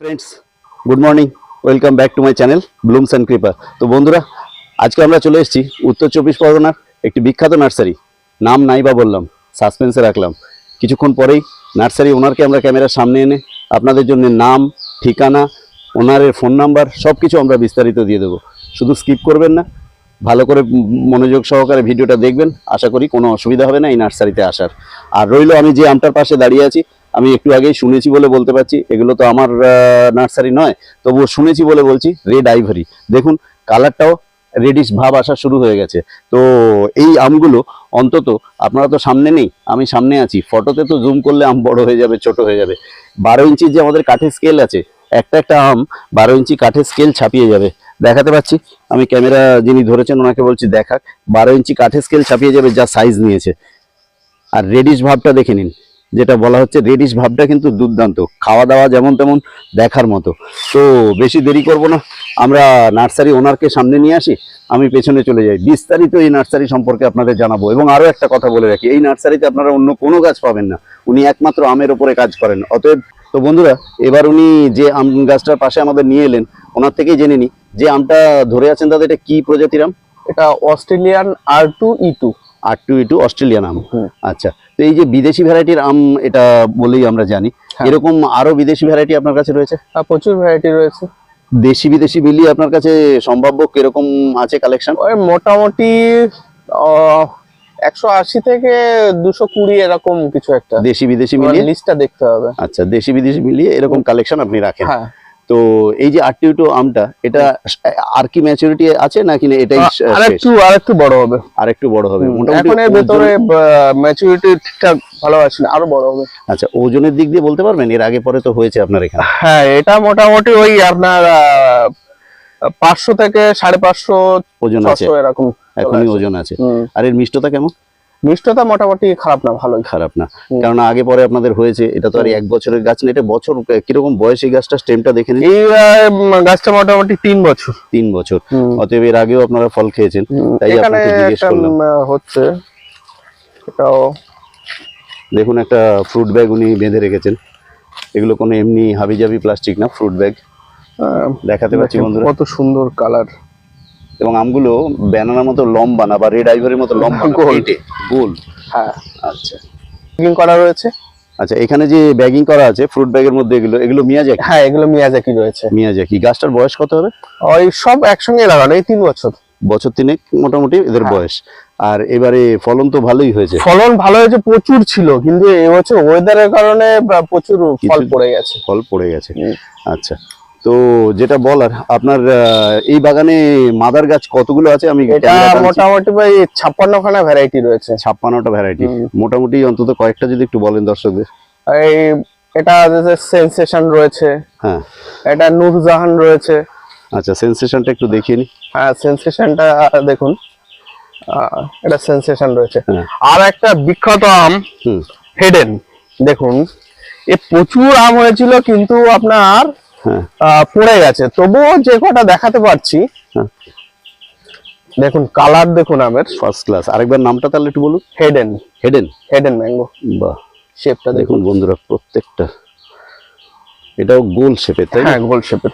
Friends good morning welcome back to my channel Blooms and Kripa তো বন্ধুরা, আজকে আমরা চলে এসেছি উত্তর চব্বিশ পরগনার একটি বিখ্যাত নার্সারি। নাম নাই বা বললাম সাসপেন্সে রাখলাম। কিছুক্ষণ পরেই নার্সারি ওনারকে আমরা ক্যামেরার সামনে এনে আপনাদের জন্য নাম, ঠিকানা, ওনারের ফোন নাম্বার সব কিছু আমরা বিস্তারিত দিয়ে দেবো। শুধু স্কিপ করবেন না, ভালো করে মনোযোগ সহকারে ভিডিওটা দেখবেন। আশা করি কোনো অসুবিধা হবে না এই নার্সারিতে আসার। আর রইল আমি যে আমটার পাশে দাঁড়িয়ে আছি আমি একটু আগেই শুনেছি বলে বলতে পারছি। এগুলো তো আমার নার্সারি নয়, তবুও শুনেছি বলে বলছি রেড আইভারি দেখুন কালারটাও রেডিশ ভাব আসা শুরু হয়ে গেছে। তো এই আমগুলো অন্তত আপনারা তো সামনে নেই, আমি সামনে আছি। ফটোতে তো জুম করলে আম বড় হয়ে যাবে, ছোট হয়ে যাবে। বারো ইঞ্চির যে আমাদের কাঠের স্কেল আছে, একটা একটা আম বারো ইঞ্চি কাঠের স্কেল ছাপিয়ে যাবে। দেখাতে পাচ্ছি, আমি ক্যামেরা যিনি ধরেছেন, ওনাকে বলছি দেখাক। বারো ইঞ্চি কাঠের স্কেল ছাপিয়ে যাবে, যা সাইজ নিয়েছে। আর রেডিশ ভাবটা দেখে নিন। যেটা বলা হচ্ছে রেডিশ ভাবটা কিন্তু দুর্দান্ত। খাওয়া দাওয়া যেমন তেমন দেখার মতো। তো বেশি দেরি করব না। আমরা নার্সারি ওনারকে সামনে নিয়ে আসি। আমি পেছনে চলে যাই। বিস্তারিত এই নার্সারি সম্পর্কে আপনাদের জানাব। এবং আরও একটা কথা বলে রাখি। এই নার্সারিতে আপনারা অন্য কোনো গাছ পাবেন না। উনি একমাত্র আমের ওপরে কাজ করেন। অতএব, তো বন্ধুরা, এবার উনি যে আম গাছটার পাশে আমাদের নিয়ে এলেন, ওনার থেকেই জেনে নিই যে আমটা ধরে আছেন দাদা এটা কি প্রজাতির আম? এটা Australian R two E two R two E two Australian আম আচ্ছা তো এই যে বিদেশি ভ্যারাইটির আম এটা বলেই আমরা জানি। হ্যাঁ। এরকম আরও বিদেশি ভ্যারাইটি আপনার কাছে রয়েছে? প্রচুর ভ্যারাইটি রয়েছে। দেশি বিদেশি মিলিয়ে আপনার কাছে সম্ভাব্য কীরকম আছে কালেকশন মোটামুটি একশো আশি থেকে দুশো কুড়ি এরকম কিছু একটা। দেশি বিদেশি মিলিয়ে? লিস্টটা দেখতে হবে। আচ্ছা দেশি বিদেশি মিলিয়ে এরকম কালেকশন আপনি রাখেন। হ্যাঁ। তো এই যে আরটিউটো আমটা এটা আর কি ম্যাচুরিটি আছে নাকি না এটাই শ- আর শেষ? একটু আর একটু বড় হবে। আর একটু বড় হবে মোটামুটি এখন এর ভেতরে ম্যাচুরিটি ঠিকঠাক ভালো আছে না আরও বড় হবে। আচ্ছা ওজনের দিক দিয়ে বলতে পারবেন? এর আগে পরে তো হয়েছে আপনার এখানে। হ্যাঁ এটা মোটামুটি ওই আপনার পাঁচশো থেকে সাড়ে পাঁচশো ওজন আছে। এরকম এখনই ওজন আছে। আর এর মিষ্টতা কেমন? মিষ্টতা মোটামুটি খারাপ না ভালোই। খারাপ না। কারণ আগে পরে আপনাদের হয়েছে এটা তো আর এক বছরের গাছ না এটা বছর কীরকম বয়স এই গাছটা স্টেমটা দেখে নিন। এই গাছটা মোটামুটি তিন বছর। তিন বছর। অতএব এর আগেও আপনারা ফল খেয়েছেন তাই আপনাকে জিজ্ঞেস করলাম। হচ্ছে এটাও। দেখুন একটা ফ্রুট ব্যাগ উনি বেঁধে রেখেছেন। এগুলো কোনো এমনি হাবিজাবি প্লাস্টিক না ফ্রুট ব্যাগ দেখাতে পাচ্ছি বন্ধুরা। কত সুন্দর কালার এবং আমগুলো ব্যানানার মতো লম্বা না বা রেড আইভরির মতো লম্বা গোল। হ্যাঁ। আচ্ছা। প্যাকিং করা রয়েছে? আচ্ছা এখানে যে ব্যাগিং করা আছে ফ্রুট ব্যাগের মধ্যে এগুলো এগুলো মিয়াজাকি হ্যাঁ এগুলো মিয়াজাকি রয়েছে। মিয়াজাকি গাছটার বয়স কত হবে? ওই সব একসঙ্গে লাগানো এই তিন বছর। বছর তিনেক মোটামুটি এদের হ্যাঁ। বয়স। আর এবারে ফলন তো ভালোই হয়েছে। ফলন ভালো হয়েছে প্রচুর ছিল কিন্তু এবছর ওয়েদারের কারণে প্রচুর ফল পড়ে গেছে। ফল পড়ে গেছে। আচ্ছা। তো যেটা বলার আপনার এই বাগানে মাদার গাছ কতগুলো আছে? আমি এটা মোটামুটি ভাই ছাপ্পান্ন খানা ভ্যারাইটি রয়েছে। ছাপ্পান্নটা ভ্যারাইটি মোটামুটি অন্তত কয়েকটা যদি একটু বলেন দর্শকদের। এই এটা সেন্সেশন রয়েছে। হ্যাঁ। এটা নূরজাহান রয়েছে। আচ্ছা সেন্সেশনটা একটু দেখিয়ে নি। হ্যাঁ সেন্সেশনটা দেখুন। এটা সেন্সেশন রয়েছে। হ্যাঁ। আর একটা বিখ্যাত আম হেডেন দেখুন এ প্রচুর আম হয়েছিল কিন্তু আপনার পড়ে গেছে। তবুও যে কটা দেখাতে পারছি হ্যাঁ। দেখুন কালার দেখুন আমের। ফার্স্ট ক্লাস আরেকবার নামটা তাহলে একটু বলুন। হেডেন হেডেন হেডেন ম্যাঙ্গো বাহ। শেপটা দেখুন। বন্ধুরা প্রত্যেকটা। এটাও গোল শেপের তাই না? হ্যাঁ গোল শেপের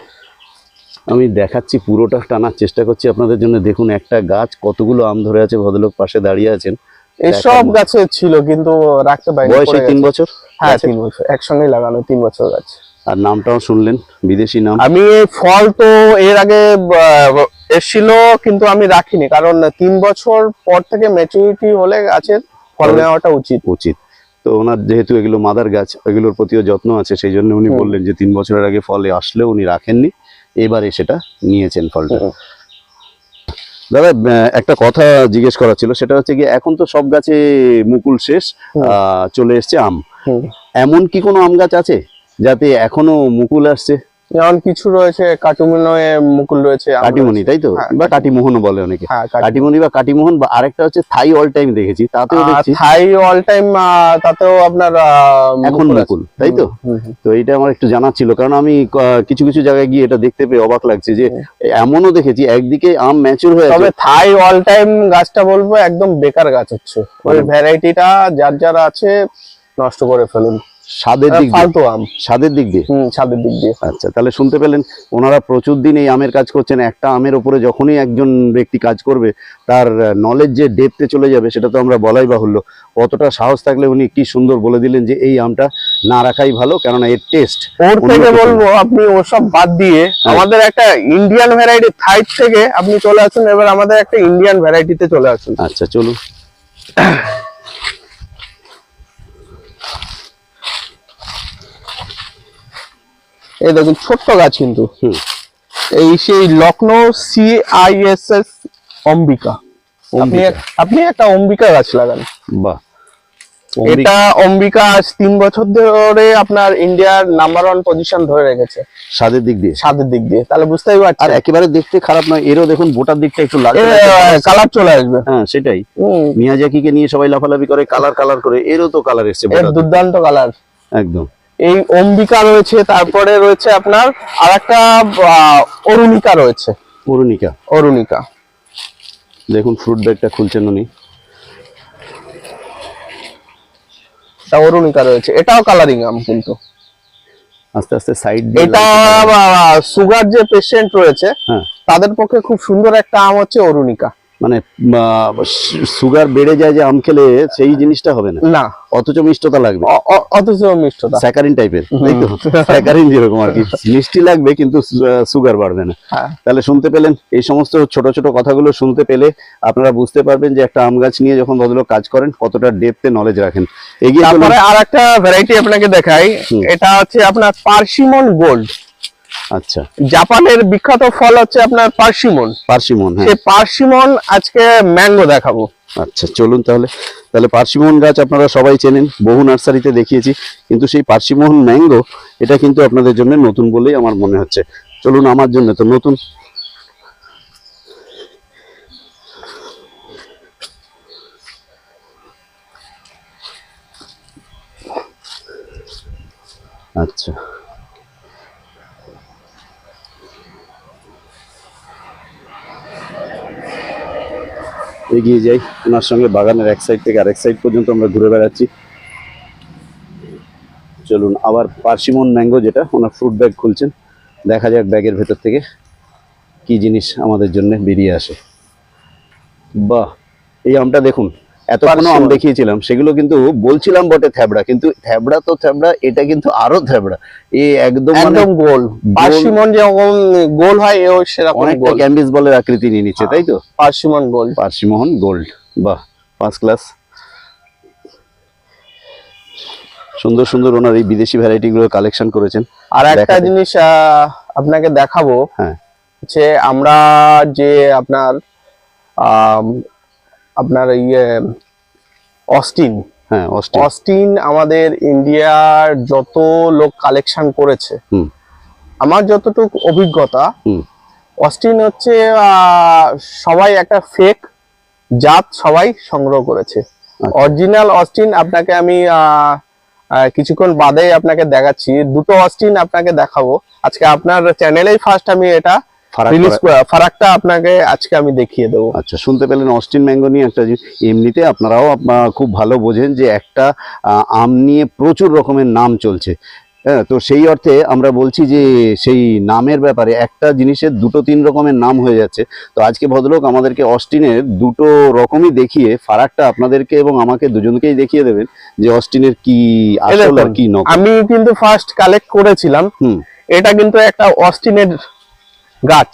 আমি দেখাচ্ছি পুরোটা টানার চেষ্টা করছি আপনাদের জন্য। দেখুন একটা গাছ কতগুলো আম ধরে আছে ভদ্রলোক পাশে দাঁড়িয়ে আছেন। এসব গাছে ছিল কিন্তু রাখতে পারিনি বয়স তিন বছর? হ্যাঁ গাছের? তিন বছর। একসঙ্গেই লাগানো তিন বছর গাছ। আর নামটাও শুনলেন বিদেশি নাম। আমি ফল তো এর আগে এসছিল কিন্তু আমি রাখিনি কারণ তিন বছর পর থেকে ম্যাচুরিটি হলে গাছের ফল নেওয়াটা উচিত। উচিত। তো ওনার যেহেতু এগুলো মাদার গাছ এগুলোর প্রতিও যত্ন আছে সেই জন্য উনি বললেন যে তিন বছরের আগে ফলে আসলেও উনি রাখেননি এবারে সেটা নিয়েছেন ফলটা। দাদা একটা কথা জিজ্ঞেস করা ছিল সেটা হচ্ছে কি এখন তো সব গাছে মুকুল শেষ আহ, চলে এসছে আম। এমন কি কোনো আম গাছ আছে? যাতে এখনও মুকুল আসছে। যেমন কিছু রয়েছে কাটুমিনয়ে মুকুল রয়েছে কাটিমনি তাই তো? হ্যাঁ, বা কাটিমোহনও বলে অনেকে। হ্যাঁ কাটিমনি বা কাটিমোহন বা আরেকটা হচ্ছে থাই অল টাইম দেখেছি তাতেও দেখছি। থাই অল টাইম তাতেও আপনার এখন মুকুল তাই তো? তো এইটা আমার একটু জানার ছিল কারণ আমি কিছু কিছু জায়গায় গিয়ে এটা দেখতে পেয়ে অবাক লাগছে যে এমনও দেখেছি একদিকে আম ম্যাচুর হয়ে তবে থাই অল টাইম গাছটা বলব একদম বেকার গাছ হচ্ছে। ওই মানে- ভ্যারাইটিটা যার যার আছে নষ্ট করে ফেলুন। স্বাদের দিক দিয়ে? ফালতু আম। স্বাদের দিক দিয়ে? হুম স্বাদের দিক দিয়ে। আচ্ছা তাহলে শুনতে পেলেন ওনারা প্রচুর দিন এই আমের কাজ করছেন। একটা আমের ওপরে যখনই একজন ব্যক্তি কাজ করবে তার নলেজ যে ডেপতে চলে যাবে সেটা তো আমরা বলাই বাহুল্য। কতটা সাহস থাকলে উনি কি সুন্দর বলে দিলেন যে এই আমটা না রাখাই ভালো কেননা এর টেস্ট ওর থেকে বলব আপনি ওসব বাদ দিয়ে আমাদের একটা ইন্ডিয়ান ভ্যারাইটি থাইট থেকে আপনি চলে আসুন এবার আমাদের একটা ইন্ডিয়ান ভ্যারাইটিতে চলে আসুন। আচ্ছা চলুন। এই দেখুন ছোট্ট গাছ কিন্তু। এই সেই লখনৌ সিআইএসএস অম্বিকা। আপনি অম্বিকা। এক- আপনি একটা অম্বিকা গাছ লাগান। বাহ। এটা অম্বিকা আজ তিন বছর ধরে আপনার ইন্ডিয়ার নাম্বার ওয়ান পজিশন ধরে রেখেছে। স্বাদের দিক দিয়ে। স্বাদের দিক দিয়ে। তাহলে বুঝতেই আর একেবারে দেখতে খারাপ নয় এরও দেখুন বোটার দিকটা একটু লাল কালার চলে আসবে। হ্যাঁ সেটাই। মিয়াজাকিকে নিয়ে সবাই লাফালাফি করে কালার কালার করে এরও তো কালার এসছে। দুর্দান্ত কালার একদম। এই অম্বিকা রয়েছে তারপরে রয়েছে আপনার আর একটা অরুণিকা রয়েছে। অরুণিকা। অরুণিকা। দেখুন ফ্রুট ব্যাগটা খুলছেন উনি। অরুণিকা রয়েছে। এটাও কালারিং আম কিন্তু। আস্তে আস্তে সাইড এটা সুগার যে পেশেন্ট রয়েছে হ্যাঁ। তাদের পক্ষে খুব সুন্দর একটা আম হচ্ছে অরুণিকা। মানে সুগার বেড়ে যায় যে আম খেলে সেই জিনিসটা হবে না। না। অথচ মিষ্টতা লাগবে। অথচ মিষ্টতা। স্যাকারিন টাইপের তাই তো? স্যাকারিন যেরকম আর কি। মিষ্টি লাগবে কিন্তু সুগার বাড়বে না। হ্যাঁ। তাহলে শুনতে পেলেন এই সমস্ত ছোট ছোট কথাগুলো শুনতে পেলে আপনারা বুঝতে পারবেন যে একটা আম গাছ নিয়ে যখন ভদ্রলোক কাজ করেন কতটা ডেপতে নলেজ রাখেন। এগিয়ে আর একটা ভ্যারাইটি আপনাকে দেখাই। এটা হচ্ছে আপনার পার্সিমন গোল্ড। আচ্ছা। জাপানের বিখ্যাত ফল হচ্ছে আপনার পার্সিমন। পার্সিমন হ্যাঁ। পার্সিমন আজকে ম্যাঙ্গো দেখাবো। আচ্ছা চলুন তাহলে। তাহলে পার্সিমোহন গাছ আপনারা সবাই চেনেন বহু নার্সারিতে দেখিয়েছি কিন্তু সেই পার্সিমোহন ম্যাঙ্গো এটা কিন্তু আপনাদের জন্য নতুন বলেই আমার মনে হচ্ছে। চলুন আমার জন্য তো নতুন। আচ্ছা। এগিয়ে যাই। ওনার সঙ্গে বাগানের এক সাইড থেকে আরেক সাইড পর্যন্ত আমরা ঘুরে বেড়াচ্ছি। চলুন, আবার পার্সিমন ম্যাঙ্গো যেটা, ওনার ফ্রুট ব্যাগ খুলছেন। দেখা যাক ব্যাগের ভেতর থেকে কি জিনিস আমাদের জন্য বেরিয়ে আসে। বাহ, এই আমটা দেখুন। এতক্ষণ আম দেখিয়েছিলাম সেগুলো কিন্তু বলছিলাম বটে থ্যাবড়া কিন্তু থ্যাবড়া তো থ্যাবড়া এটা কিন্তু আরও থ্যাবড়া। এ একদম মানে একদম গোল। পার্সিমন যেরকম গোল হয় এও সেরকম অনেকটা গোল। ক্যাম্বিস বলের আকৃতি নিয়ে নিচ্ছে তাই তো? পার্সিমন পার্সিমোহন গোল্ড বাহ ফার্স্ট ক্লাস সুন্দর সুন্দর ওনার এই বিদেশি ভ্যারাইটি গুলো কালেকশন করেছেন। আর একটা জিনিস আহ, আপনাকে দেখাবো হ্যাঁ। যে আমরা যে আপনার আপনার ইয়ে অস্টিন। হ্যাঁ অস্টিন। আমাদের ইন্ডিয়ার যত লোক কালেকশন করেছে আমার যতটুকু অভিজ্ঞতা অস্টিন হচ্ছে সবাই একটা ফেক জাত সবাই সংগ্রহ করেছে। আচ্ছা। অরিজিনাল অস্টিন আপনাকে আমি কিছুক্ষণ বাদে আপনাকে দেখাচ্ছি। দুটো অস্টিন আপনাকে দেখাবো। আজকে আপনার চ্যানেলেই ফার্স্ট আমি এটা ফারাকটা আপনাকে আজকে আমি দেখিয়ে দেবো। আচ্ছা শুনতে পেলেন অস্টিন ম্যাঙ্গো নিয়ে একটা এমনিতে আপনারাও খুব ভালো বোঝেন যে একটা আম নিয়ে প্রচুর রকমের নাম চলছে। হ্যাঁ তো সেই অর্থে আমরা বলছি যে সেই নামের ব্যাপারে একটা জিনিসের দুটো তিন রকমের নাম হয়ে যাচ্ছে। তো আজকে ভদ্রলোক আমাদেরকে অস্টিনের দুটো রকমই দেখিয়ে ফারাকটা আপনাদেরকে এবং আমাকে দুজনকেই দেখিয়ে দেবেন যে অস্টিনের কি আসল আর কি নকল। আমি কিন্তু ফার্স্ট কালেক্ট করেছিলাম। হুম। এটা কিন্তু একটা অস্টিনের গাছ।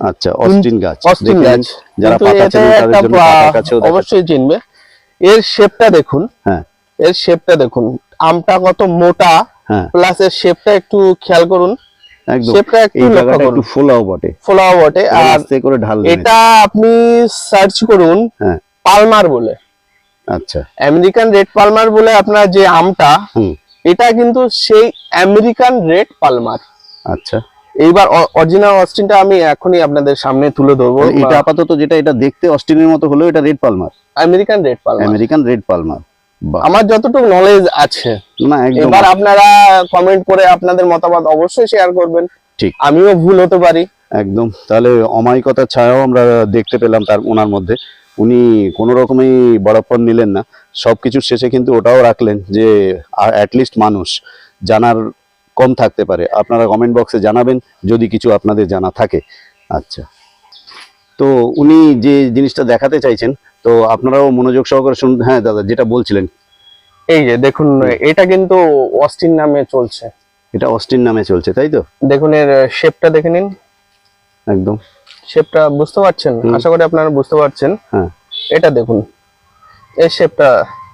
আচ্ছা অস্টিন গাছ। অস্টিন গাছ। যারা পাতা চেনেন তাদের জন্য অবশ্যই চিনবে। এর শেপটা দেখুন। হ্যাঁ। এর শেপটা দেখুন। আমটা কত মোটা হ্যাঁ। প্লাস এর শেপটা একটু খেয়াল করুন। একদম। শেপটা একটু লক্ষ্য করুন। ফোলাও বটে। ফোলাও বটে। আর করে ঢাল এটা আপনি সার্চ করুন হ্যাঁ। পালমার বলে। আচ্ছা। আমেরিকান রেড পালমার বলে আপনার যে আমটা এটা কিন্তু সেই আমেরিকান রেড পালমার আচ্ছা। এইবার অরিজিনাল অস্টিনটা আমি এখনই আপনাদের সামনে তুলে ধরবো। এটা আপাতত যেটা এটা দেখতে অস্টিনের মতো হলো এটা red Palmer American red Palmer American red Palmer আমার যতটুকু নলেজ আছে। না একদম। এবার আপনারা কমেন্ট করে আপনাদের মতামত অবশ্যই শেয়ার করবেন। ঠিক। আমিও ভুল হতে পারি। একদম। তাহলে অমায়িকতার ছায়াও আমরা দেখতে পেলাম তার ওনার মধ্যে। উনি কোনো রকমই বড়প্পন নিলেন না। সব কিছুর শেষে কিন্তু ওটাও রাখলেন যে অ্যাটলিস্ট মানুষ জানার কম থাকতে পারে। আপনারা কমেন্ট বক্সে জানাবেন যদি কিছু আপনাদের জানা থাকে। আচ্ছা। তো উনি যে জিনিসটা দেখাতে চাইছেন তো আপনারাও মনোযোগ সহকারে শুন হ্যাঁ দাদা যেটা বলছিলেন। এই যে দেখুন এটা কিন্তু অস্টিন নামে চলছে। এটা অস্টিন নামে চলছে তাই তো? দেখুন এর শেপটা দেখে নিন। একদম। শেপটা বুঝতে পারছেন? আশা করি আপনারা বুঝতে পারছেন। হ্যাঁ। এটা দেখুন। এই শেপটা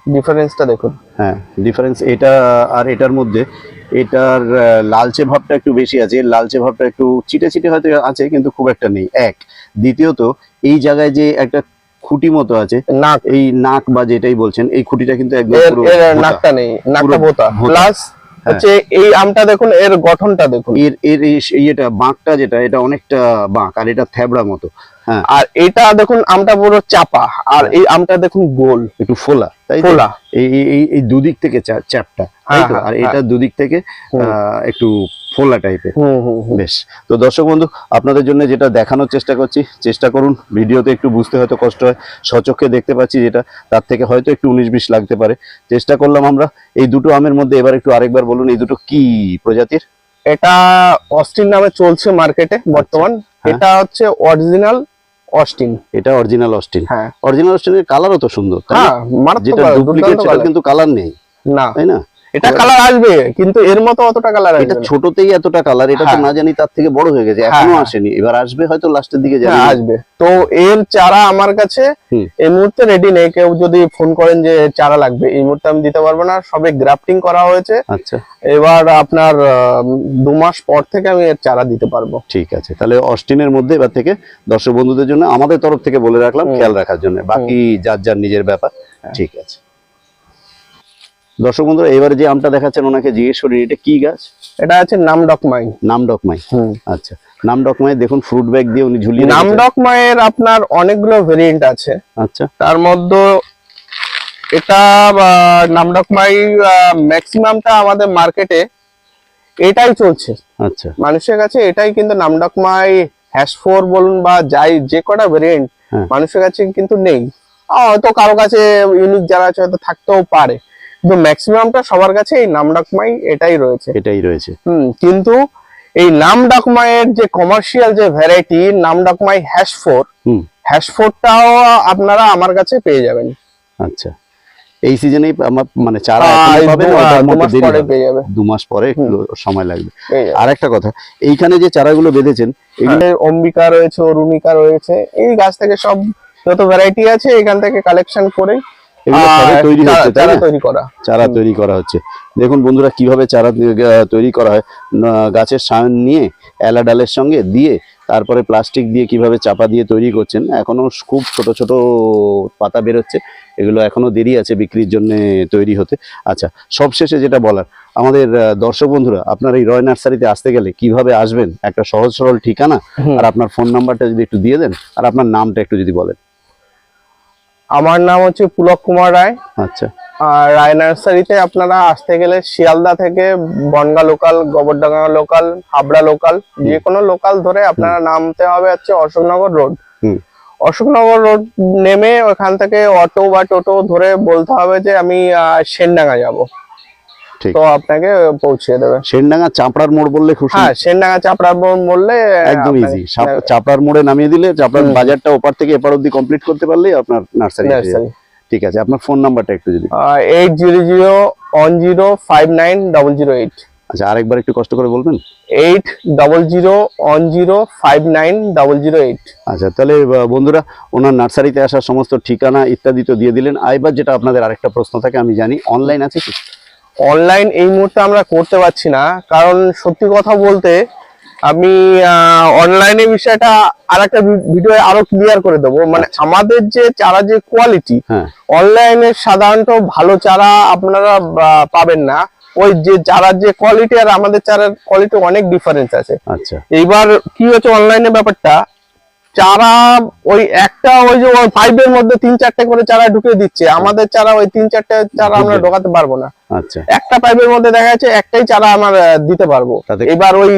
ডিফারেন্সটা দেখুন। হ্যাঁ ডিফারেন্স এটা আর এটার মধ্যে এটার লালচে ভাবটা একটু বেশি আছে লালচে ভাবটা একটু চিটে চিটে হয়তো আছে কিন্তু খুব একটা নেই এক। দ্বিতীয়ত এই জায়গায় যে একটা খুঁটি মতো আছে নাক। এই নাক বা যেটাই বলছেন এই খুঁটিটা কিন্তু একদম। নাকটা নেই নাকটা বোতা প্লাস হ্যাঁ। হচ্ছে এই আমটা দেখুন এর গঠনটা দেখুন। এর এর এটা বাঁকটা যেটা এটা অনেকটা বাঁক আর এটা থ্যাবড়া মতো। আর এটা দেখুন আমটা পুরো চাপা। আর এই আমটা দেখুন গোল। একটু ফোলা তাই ফোলা। এই এই- দুদিক থেকে চ্যাপটা হ্যাঁ, তো? হ্যাঁ, আর এটা দুদিক থেকে একটু ফোলা টাইপের। বেশ। তো দর্শক বন্ধু আপনাদের জন্য যেটা দেখানোর চেষ্টা করছি চেষ্টা করুন ভিডিওতে একটু বুঝতে হয়তো কষ্ট হয় সচক্ষে দেখতে পাচ্ছি যেটা তার থেকে হয়তো একটু উনিশ বিশ লাগতে পারে। চেষ্টা করলাম আমরা এই দুটো আমের মধ্যে এবার একটু আরেকবার বলুন এই দুটো কি প্রজাতির? এটা অস্টিন নামে চলছে মার্কেটে বর্তমান। হ্যাঁ। এটা হচ্ছে অরিজিনাল অস্টিন এটা অরিজিনাল অস্টিন হ্যাঁ। অরিজিনাল অস্টিনের কালারও তো সুন্দর? হ্যাঁ মানে যেটা ডুপ্লিকেট সেটা কিন্তু কালার নেই। না। তাই না? এটা কালার আসবে কিন্তু এর মতো অতটা কালার এটা ছোটতেই এতটা কালার এটা তো হ্যাঁ। না জানি তার থেকে বড় হয়ে গেছে এখনও হ্যাঁ। আসেনি। এবার আসবে হয়তো লাস্টের দিকে জানি হ্যাঁ আসবে। তো এর চারা আমার কাছে এই মুহূর্তে রেডি নেই। কেউ যদি ফোন করেন যে চারা লাগবে এই মুহূর্তে আমি দিতে পারব না। সবে গ্রাফটিং করা হয়েছে। আচ্ছা। এবার আপনার দু মাস পর থেকে আমি এর চারা দিতে পারব। ঠিক আছে। তাহলে অস্টিনের মধ্যে এবার থেকে দর্শক বন্ধুদের জন্য আমাদের তরফ থেকে বলে রাখলাম খেয়াল রাখার জন্য। বাকি যার যার নিজের ব্যাপার ঠিক আছে। দর্শক বন্ধুরা এবারে যে আমটা দেখাচ্ছেন ওনাকে জিজ্ঞেস করি এটা কি গাছ? এটা আছে নাম ডকমাই নাম ডকমাই আচ্ছা নাম ডকমাই দেখুন ফ্রুট ব্যাগ দিয়ে উনি ঝুলিয়ে নাম রেখেছেন। আপনার অনেকগুলো ভেরিয়েন্ট আছে। আচ্ছা। তার মধ্যে এটা নাম ডকমাই ম্যাক্সিমামটা আমাদের মার্কেটে এটাই চলছে। আচ্ছা। মানুষের কাছে এটাই কিন্তু নামডকমাই হ্যাশ ফোর বলুন বা যাই যে কটা ভেরিয়েন্ট হ্যাঁ। মানুষের কাছে কিন্তু নেই। হয়তো কারও কাছে ইউনিক যারা আছে হয়তো থাকতেও পারে। কিন্তু ম্যাক্সিমামটা সবার কাছে এই নামডকমাই এটাই রয়েছে। এটাই রয়েছে। হুম কিন্তু এই নামডকমাইয়ের যে কমার্শিয়াল যে variety Nam Doc Mai hash four হুম। হ্যাশ ফোরটাও আপনারা আমার কাছে পেয়ে যাবেন। আচ্ছা। এই সিজনেই আমার মানে চারা পেয়ে যাবে। দু মাস পরে সময় লাগবে। আর একটা কথা এইখানে যে চারাগুলো বেঁধেছেন এখানে অম্বিকা রয়েছে অরুণিকা রয়েছে এই গাছ থেকে সব যত ভ্যারাইটি আছে এখান থেকে কালেকশন করে চারা- তৈরি করা। চারা তৈরি করা হচ্ছে। দেখুন বন্ধুরা কীভাবে চারা তৈরি করা হয়। গাছের সায়ন নিয়ে এলা ডালের সঙ্গে দিয়ে তারপরে প্লাস্টিক দিয়ে কীভাবে চাপা দিয়ে তৈরি করছেন এখনও খুব ছোট ছোট পাতা বেরোচ্ছে। এগুলো এখনও দেরি আছে বিক্রির জন্য তৈরি হতে। আচ্ছা সবশেষে যেটা বলার আমাদের দর্শক বন্ধুরা আপনার এই রয় নার্সারিতে আসতে গেলে কীভাবে আসবেন? একটা সহজ সরল ঠিকানা? আর আপনার ফোন নাম্বারটা যদি একটু দিয়ে দেন আর আপনার নামটা একটু যদি বলেন। আমার নাম হচ্ছে পুলক কুমার রায়। আচ্ছা। আর রায় নার্সারিতে আপনারা আসতে গেলে শিয়ালদা থেকে Bongaon local Gobardanga local Habra local যে কোনো লোকাল ধরে আপনারা নামতে হবে হচ্ছে অশোকনগর রোড। হুম। অশোকনগর রোড নেমে ওখান থেকে অটো বা টোটো ধরে বলতে হবে যে আমি সেনডাঙ্গা যাব। তো আপনাকে পৌঁছে দেবে। সেনডাঙ্গা চাপড়ার মোড় বললে খুশি। হ্যাঁ সেনডাঙ্গা চাপড়া বললে একদম ইজি চাপড়ার মোড়ে নামিয়ে দিলে চাপড়ার বাজারটা ওপার থেকে এপার অব্দি কমপ্লিট করতে পারলেই আপনার নার্সারি ঠিক আছে আপনার ফোন নাম্বারটা একটু যদি eight zero zero one zero five nine double zero eight আচ্ছা আরেকবার একটু কষ্ট করে বলবেন? Eight double zero one zero five nine double zero eight আচ্ছা তাহলে বন্ধুরা ওনার নার্সারিতে আসার সমস্ত ঠিকানা ইত্যাদি তো দিয়ে দিলেন। আর এবার যেটা আপনাদের আরেকটা প্রশ্ন থাকে আমি জানি। অনলাইন আছে কি? অনলাইন এই মুহূর্তে আমরা করতে পারছি না। কারণ সত্যি কথা বলতে আমি অনলাইনে বিষয়টা আর একটা ভিডিও আরও ক্লিয়ার করে দেবো। মানে আমাদের যে চারা যে কোয়ালিটি হ্যাঁ। অনলাইনে সাধারণত ভালো চারা আপনারা পাবেন না। ওই যে চারার যে কোয়ালিটি আর আমাদের চারার কোয়ালিটি অনেক ডিফারেন্স আছে। আচ্ছা। এইবার কি হচ্ছে অনলাইনে ব্যাপারটা চারা ওই একটা ওই যে পাইপের মধ্যে তিন চারটে করে চারা ঢুকে দিচ্ছে। আমাদের চারা ওই তিন চারটে চারা আমরা ঢোকাতে পারব না। আচ্ছা। একটা পাইপের মধ্যে দেখা যাচ্ছে একটাই চারা আমার দিতে পারব। এবার ওই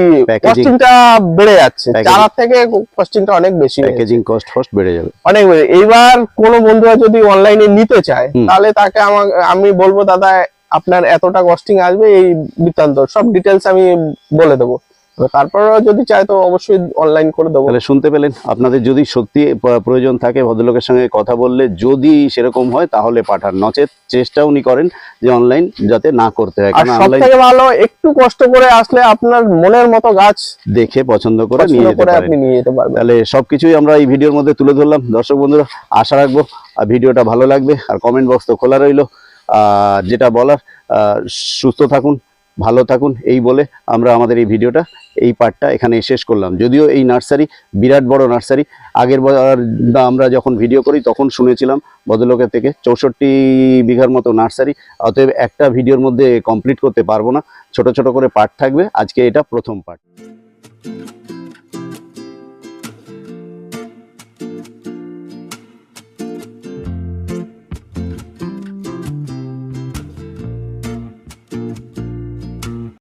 কস্টিংটা বেড়ে যাচ্ছে। চারা থেকে কস্টিংটা অনেক বেশি হয়ে প্যাকেজিং কস্ট ফস্ট বেড়ে যাবে। অনেক বেড়ে- এইবার কোনো বন্ধুরা যদি অনলাইনে নিতে চায় তাহলে তাকে আমার আমি বলব দাদা আপনার এতটা কস্টিং আসবে এই বৃত্তান্ত। সব ডিটেলস আমি বলে দেবো। এবার তারপরেও যদি চায় তো অবশ্যই অনলাইন করে দেবো। তাহলে শুনতে পেলেন আপনাদের যদি সত্যি প্রয়োজন থাকে ভদ্রলোকের সঙ্গে কথা বললে যদি সেরকম হয় তাহলে পাঠান। নচেত চেষ্টা উনি করেন যে অনলাইন যাতে না করতে হয়। কারণ অনলাইন থেকে ভালো একটু কষ্ট করে আসলে আপনার মনের মতো গাছ দেখে পছন্দ করে নিয়ে যেতে পারেন। আপনি নিয়ে যেতে পারবেন। তাহলে সবকিছুই আমরা এই ভিডিওর মধ্যে তুলে ধরলাম। দর্শক বন্ধুরা আশা রাখব আর ভিডিওটা ভালো লাগবে। আর কমেন্ট বক্স তো খোলা রইল। আর যেটা বলার আহ, সুস্থ থাকুন ভালো থাকুন, এই বলে আমরা আমাদের এই ভিডিওটা, এই পার্টটা এখানে শেষ করলাম। যদিও এই নার্সারি, বিরাট বড় নার্সারি, আগের আমরা যখন ভিডিও করি তখন শুনেছিলাম ভদ্রলোকের থেকে, চৌষট্টি বিঘার মতো নার্সারি, অতএব একটা ভিডিওর মধ্যে কমপ্লিট করতে পারব না, ছোট ছোট করে পার্ট থাকবে, আজকে এটা প্রথম পার্ট